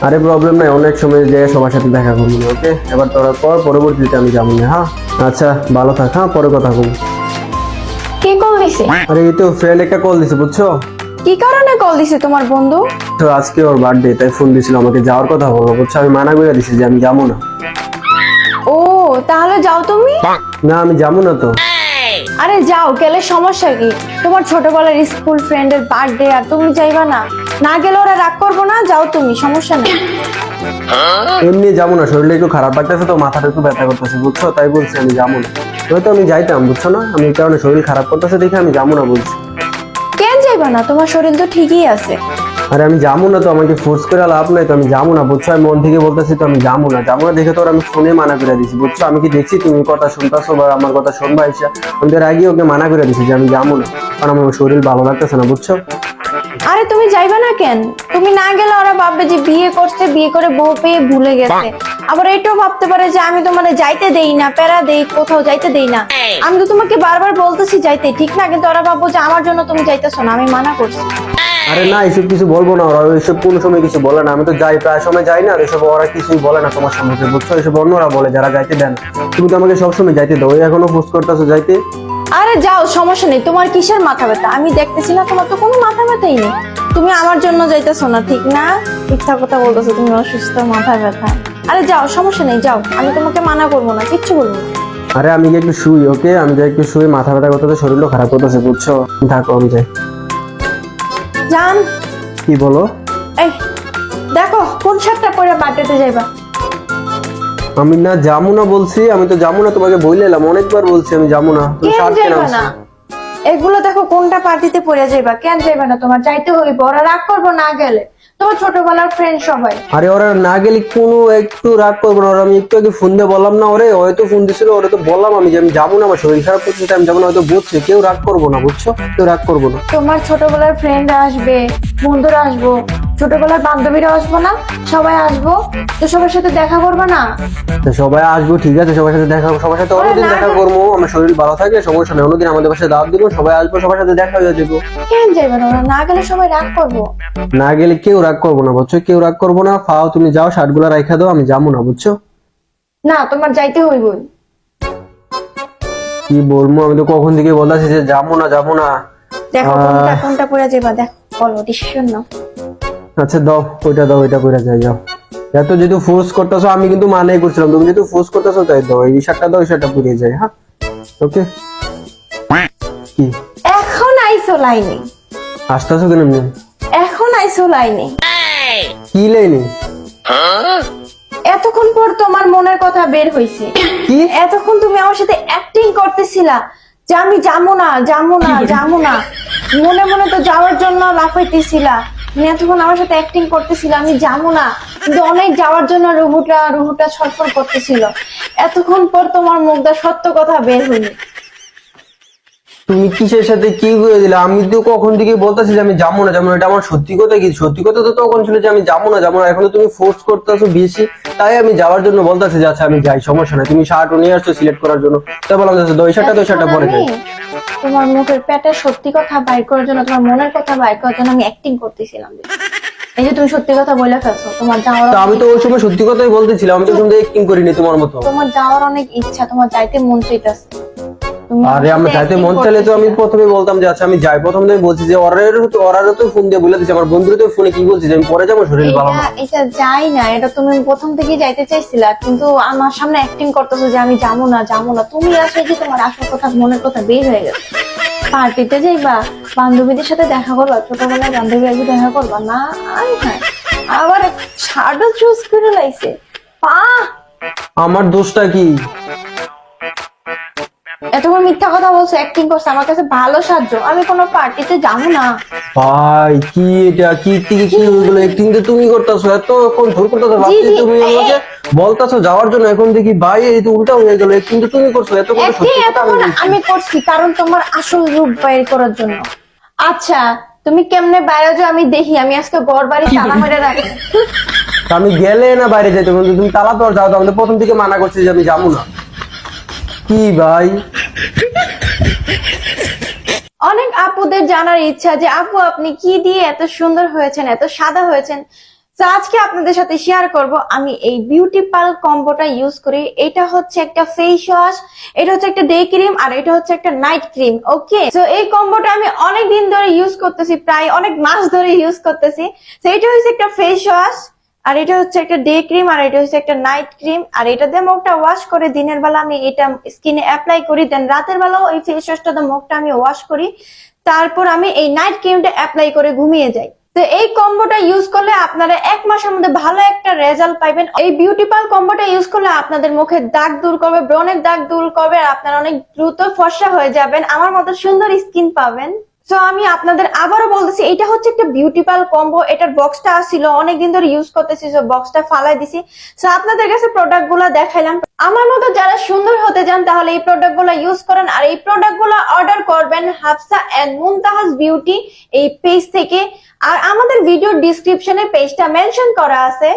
আরে প্রবলেম নাই অনেক সময় যে সবার সাথে দেখা করব ওকে এবার তোরা পর পরবর্তীতে আমি যাব না হ্যাঁ? আচ্ছা ভালো থাক হ্যাঁ? পরে কথা বলব। কে কল দিছে? আরে এই তো ফ্রেন্ড একটা কল দিছে বুঝছ? কি কারণে কল দিছে তোমার বন্ধু? তো আজকে ওর বার্থডে তাই ফোন দিছিল আমাকে যাওয়ার কথা বলব বুঝছ? আমি মানা করে দিছি যে আমি যাব না। ও তাহলে যাও তুমি? না আমি যাব না তো। আরে যাও গেলে সমস্যা কি? তোমার ছোটবেলার স্কুল ফ্রেন্ডের বার্থডে আর তুমি যাইবা না। না গেলে ওরা রাগ করব না যাও তুমি সমস্যা নেই। এমনি যাব না শরীরটা একটু খারাপ লাগতেছে তো মাথাটা একটু ব্যথা করতেছে বুঝছ? তাই বলছি আমি যাব না। হয়তো আমি যাইতাম বুঝছ না? আমি এই কারণে শরীর খারাপ করতেছে দেখে আমি যাব না বলছি। কেন যাইবা না? তোমার শরীর তো ঠিকই আছে। আরে আমি যাব না তো আমাকে ফোর্স করে লাভ নাই তো আমি যাব না বুঝছ? আমি মন থেকে বলতেছি তো আমি যাব না। যাব না দেখে তো আমি ফোনে মানা করে দিছি বুঝছ? আমি কি দেখছি তুমি কথা শুনতেছো বা আমার কথা শুনবা এসে? আমি তো আগে ওকে মানা করে দিছি যে আমি যাব না কারণ আমার শরীর ভালো লাগতেছে না বুঝছ? আরে তুমি যাইবা না কেন? তুমি না গেলে ওরা ভাববে যে বিয়ে করছে বিয়ে করে বউ পেয়ে ভুলে গেছে। আবার এটাও ভাবতে পারে যে আমি তোমার যাইতে দেই না প্যারা দেই কোথাও যাইতে দেই না। আমি তো তোমাকে বারবার বলতেছি যাইতে ঠিক না? কিন্তু ওরা ভাববো যে আমার জন্য তুমি যাইতেছো না আমি মানা করছি। আরে না এসব কিছু বলব না ওরা। এসব কোনো সময় কিছু বলে না। আমি তো যাই প্রায় সময় যাই না। আর এসব ওরা কিছুই বলে না তোমার সম্পর্কে বুঝছ? এসব অন্যরা বলে যারা যাইতে দেন। তুমি তো আমাকে সবসময় যাইতে দাও। এখনও ফোর্স করতেছো যাইতে? আরে যাও সমস্যা নেই। তোমার কিসের মাথা ব্যথা? আমি দেখতেছি না তোমার তো কোনো মাথা ব্যথাই নেই। তুমি আমার জন্য যাইতেছো না ঠিক না? মিথ্যা কথা বলতেছো তুমি অসুস্থ মাথা ব্যথা। আরে যাও সমস্যা নেই যাও। আমি তোমাকে মানা করব না কিচ্ছু বলব না। আরে আমি গিয়ে একটু শুই ওকে? আমি যাই একটু শুই মাথা ব্যথা করতেছে শরীরও খারাপ করতেছে বুঝছ? থাকো আমি যাই। জান। কি বলো? এই দেখো কোন শার্টটা পরে বার্থডেতে যাইবা? আমি না যাব না বলছি আমি তো যাব না তোমাকে বলে এলাম অনেকবার বলছি আমি যাব না। তুমি কেন শার্ট যাইবা না? এগুলো দেখো কোনটা পার্টিতে পরে যাইবা? কেন যাইবা না তোমার? যাইতে হইব ওরা রাগ করব না গেলে। তোমার ছোটবেলার ফ্রেন্ড সবাই। আরে ওরা না গেলে কোনো একটু রাগ করব না ওরা আমি একটু আগে ফোন দিয়ে বললাম না ওরে হয়তো ফোন দিছিল ওরে তো বললাম আমি যে আমি যাব না আমার শরীর খারাপ করছে আমি যাব না হয়তো বুঝছে। কেউ রাগ করব না বুঝছ? কেউ রাগ করব না। তোমার ছোটবেলার ফ্রেন্ড আসবে বন্ধুরা আসব। ছোটবেলার বান্ধবীরা আসব না? সবাই আসব? তো সবার সাথে দেখা করবে না? তো সবাই আসব ঠিক আছে সবার সাথে দেখা সবার সাথে অন্যদিন দেখা করব আমার শরীর ভালো থাকে সমস্যা নেই অন্যদিন আমাদের বাসায় দাওয়াত দিব সবাই আসব সবার সাথে দেখা হয়ে যাব। কেন যাইবে না? না গেলে সবাই রাগ করব। না গেলে কেউ রাগ করব না বুঝছ? কেউ রাগ করব না ফাও তুমি যাও শার্টগুলা রাখা দাও আমি যাব না বুঝছ? না তোমার যাইতে হইবই। কি বলব আমি তো কখন থেকে বলতেছি যে যাব না যাব না। দেখো কোনটা কোনটা পরে যাইবা দেখো বলো ডিসিশন নাও। আচ্ছা দাও ওইটা দাও ওইটা করে যাই যাও। এত যেহেতু ফোর্স করতেছো আমি কিন্তু মানাই করছিলাম। তুমি যেহেতু ফোর্স করতেছো তাই দাও এই শার্টটা দাও এই শার্টটা পুড়িয়ে যায় হ্যাঁ? ওকে কি? এখন আইসো লাইনে। আসতেছো কেন এমনি? এখন আইসো লাইনে। কি লাইনি? এতক্ষণ পর তোমার মনের কথা বের হইছে। কি? এতক্ষণ তুমি আমার সাথে অ্যাক্টিং করতেছিলা। যে আমি যাব না যাব না যাব না। মনে মনে তো যাওয়ার জন্য লাফাইতেছিলা। তুমি এতক্ষণ আমার সাথে অ্যাক্টিং করতেছিল, আমি যাব না। কিন্তু অনেক যাওয়ার জন্য রুহুটা রুহুটা ছটফট করতেছিল। এতক্ষণ পর তোমার মুখটা সত্য কথা বের হইনি তুমি কিসের সাথে কি করে দিলে আমি তো কখন থেকে বলতেছি যে আমি যাব না যাব না। এটা আমার সত্যি কথা কি? সত্যি কথা তো তখন ছিল যে আমি যাব না যাব না। এখন তুমি ফোর্স করতেছো বেশি। তাই আমি যাওয়ার জন্য বলতেছি যে আচ্ছা আমি যাই সমস্যা নাই। তুমি শার্ট নিয়ে আসছো সিলেক্ট করার জন্য। তাই বললাম যে দই শার্টটা দই শার্টটা পরে যাই। তোমার মুখের পেটে সত্যি কথা বাইর করার জন্য তোমার মনের কথা বাইর করার জন্য আমি অ্যাক্টিং করতেছিলাম। এই যে তুমি সত্যি কথা বলে ফেলছো তোমার যাওয়ার আমি তো ওই সময় সত্যি কথাই বলতেছিলাম আমি তো শুনতে অ্যাক্টিং করিনি তোমার মতো। তোমার যাওয়ার অনেক ইচ্ছা তোমার যাইতে মন চাইতেছে আরে আমি সাথে যাইতে মন চাইলে তো আমি প্রথমে বলতাম যে আচ্ছা আমি যাই। প্রথমে আমি বলছি যে ওরার তো ওরারও তো ফোন দিয়ে বলে দিচ্ছি আমার বন্ধুরা তো ফোনে কি বলছি যে আমি পরে যাব শরীর ভালো না। এটা যাই না এটা তুমি প্রথম থেকে যাইতে চাইছিলা কিন্তু আমার সামনে অ্যাক্টিং করতেছো যে আমি যাব না যাব না। তুমি আসলে কি তোমার আসল কথা মনের কথা বের হয়ে গেছে? পার্টিতে যাইবা বান্ধবীদের সাথে দেখা করবা ছোটবেলায় বান্ধবী আগে দেখা করবা না আই হ্যাঁ আবার শার্টও চুজ করে লাইছে। পা আমার দোষটা কি? এতক্ষণ মিথ্যা কথা বলছো অ্যাক্টিং করছে আমার কাছে ভালো সাহায্য আমি কোনো পার্টিতে যাব না। ভাই কি এটা? কি কি অ্যাক্টিং তো তুমি করতেছো? এত ধর করতেছো? ভাবছি তুমি আমাকে বলতেছো যাওয়ার জন্য এখন দেখি ভাই এই তো উল্টা হয়ে গেল। অ্যাক্টিং তো তুমি করছ এত করে সত্যি কথা আমি আমি করছি কারণ তোমার আসল রূপ বাইর করার জন্য। আচ্ছা তুমি কেমনে বাইরে যাও? আমি দেখি আমি আজকে ঘর বাড়ি তালা মেরে রাখি। আমি গেলে না বাইরে যেতে বলতে তুমি তালা তো আর যাও তো আমি তো প্রথম থেকে মানা করছি যে আমি যাব না। কি ভাই? অনেক আপুদের জানার ইচ্ছা যে, আপু, আপনি কি দিয়ে এত সুন্দর হয়েছেন, এত সাদা হয়েছেন? তো আজকে আপনাদের সাথে শেয়ার করব আমি এই বিউটি পাল কম্বোটা ইউজ করি। এটা হচ্ছে একটা ফেস ওয়াশ এটা হচ্ছে একটা ডে ক্রিম আর এটা হচ্ছে একটা নাইট ক্রিম ওকে তো এই কম্বোটা আমি অনেক দিন ধরে ইউজ করতেছি, প্রায় অনেক মাস ধরে ইউজ করতেছি। তো এটা হচ্ছে একটা ফেস ওয়াশ আর এটা হচ্ছে একটা ডে ক্রিম আর এটা হচ্ছে একটা নাইট ক্রিম আর এটা দিয়ে মুখটা ওয়াশ করে দিনের বেলা আমি এটা স্কিনে অ্যাপ্লাই করি দেন রাতের বেলাও এই ফেস ওয়াশটা দিয়ে মুখটা আমি ওয়াশ করি, তারপর আমি এই নাইট ক্রিমটা অ্যাপ্লাই করে ঘুমিয়ে যাই। তো এই কম্বোটা ইউজ করলে আপনারা এক মাসের মধ্যে ভালো একটা রেজাল্ট পাইবেন। এই বিউটি পাল কম্বোটা ইউজ করলে আপনাদের মুখের দাগ দূর করবে, ব্রণের দাগ দূর করবে, আর আপনারা অনেক দ্রুত ফর্সা হয়ে যাবেন। আমার মতো সুন্দর স্কিন পাবেন। তো আমি আপনাদের আবারও বলতেছি, এটা হচ্ছে একটা বিউটি পাল কম্বো এটার বক্সটা ছিল অনেকদিন ধরে ইউজ করতেছি তো বক্সটা ফালাই দিছি। তো আপনাদের কাছে প্রোডাক্টগুলা দেখাইলাম। আমার মতো যারা সুন্দর হতে চান, তাহলে এই প্রোডাক্টগুলা ইউজ করেন। আর এই প্রোডাক্টগুলা অর্ডার করবেন হাফসা এন্ড মুনতাহাজ বিউটি এই পেজ থেকে। আর আমাদের ভিডিও ডিসক্রিপশনে পেজটা মেনশন করা আছে।